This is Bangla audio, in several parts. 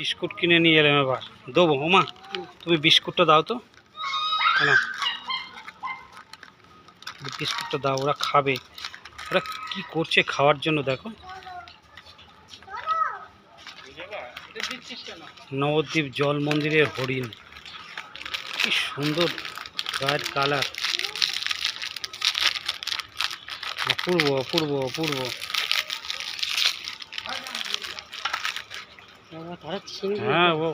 বিস্কুট কিনে নিয়ে এলাম এবার। দেবো ওমা তুমি বিস্কুটটা দাও তো। না বিস্কুটটা দাও, ওরা খাবে। ওরা কি করছে খাওয়ার জন্য দেখো। নবদ্বীপ জল মন্দিরের হরিণ। কি সুন্দর গায়ের কালার অপূর্ব অপূর্ব অপূর্ব। হ্যাঁ ও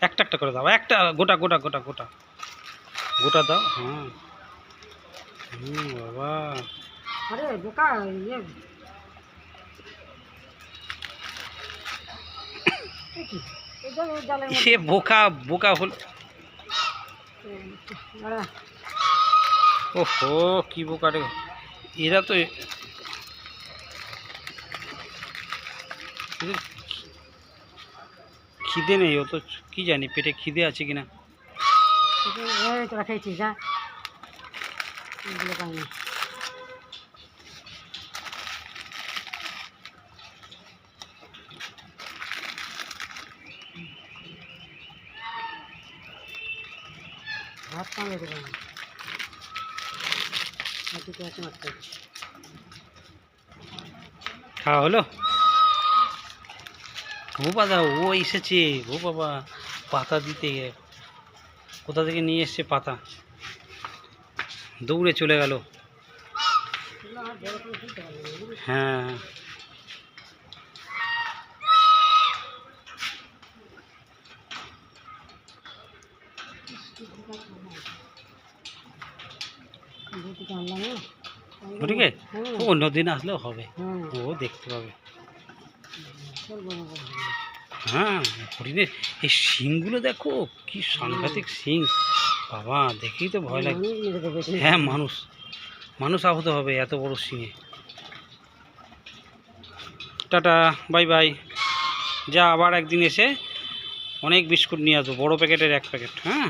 একটা একটা করে দাও একটা গোটা গোটা গোটা গোটা। গোটা দাও হ্যাঁ। হুম বাবা। আরে বোকা ইয়ে। সে বোকা বোকা হল ওহো কি বোকা রে। এরা তো খিদে নেই ও কি জানি পেটে খিদে আছে কিনা। এই যে, ভাত মাত্র খাওয়া হলো? ও বাবা ও এসেছে। ও বাবা পাতা দিতে কোথা থেকে নিয়ে এসছে পাতা? দৌড়ে চলে গেল? হ্যাঁ। হ্যাঁ ও অন্যদিন আসলেও হবে। হ্যাঁ। ও দেখতে পাবে। হ্যাঁ হরিণের এই শিংগুলো দেখো কি সাংঘাতিক শিং বাবা দেখেই তো ভয় লাগে। হ্যাঁ মানুষ। মানুষ আহত হবে এত বড় শিঙে টাটা বাই বাই। যা আবার একদিন এসে অনেক বিস্কুট নিয়ে আসব বড়ো প্যাকেটের এক প্যাকেট হ্যাঁ?